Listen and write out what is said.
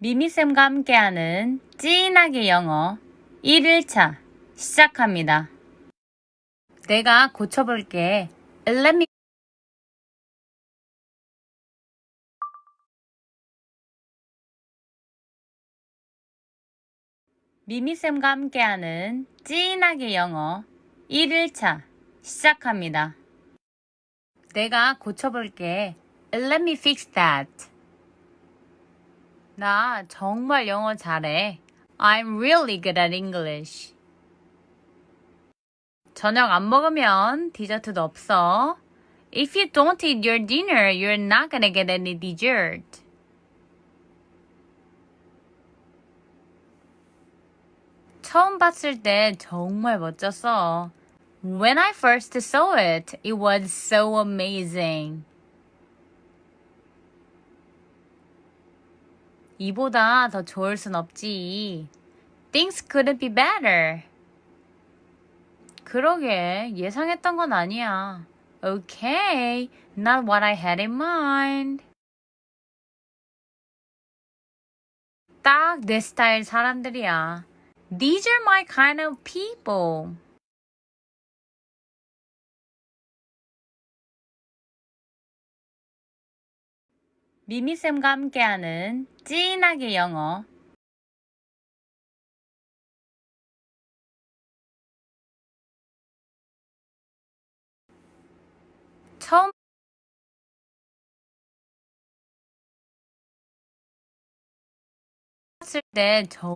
미미쌤과 함께하는 찐하게 영어 1일차 시작합니다. 내가 고쳐볼게. Let me 미미쌤과 함께하는 찐하게 영어 1일차 시작합니다. 내가 고쳐볼게. Let me fix that. 나 정말 영어 잘해. I'm really good at English. 저녁 안 먹으면 디저트도 없어. If you don't eat your dinner, you're not gonna get any dessert. 처음 봤을 때 정말 멋졌어. When I first saw it, it was so amazing. 이보다 더 좋을 순 없지. Things couldn't be better. 그러게, 예상했던 건 아니야. Okay, not what I had in mind. 딱 내 스타일 사람들이야. These are my kind of people. 미미쌤과 함께하는 찐하게 영어. 처음 봤을 때 저,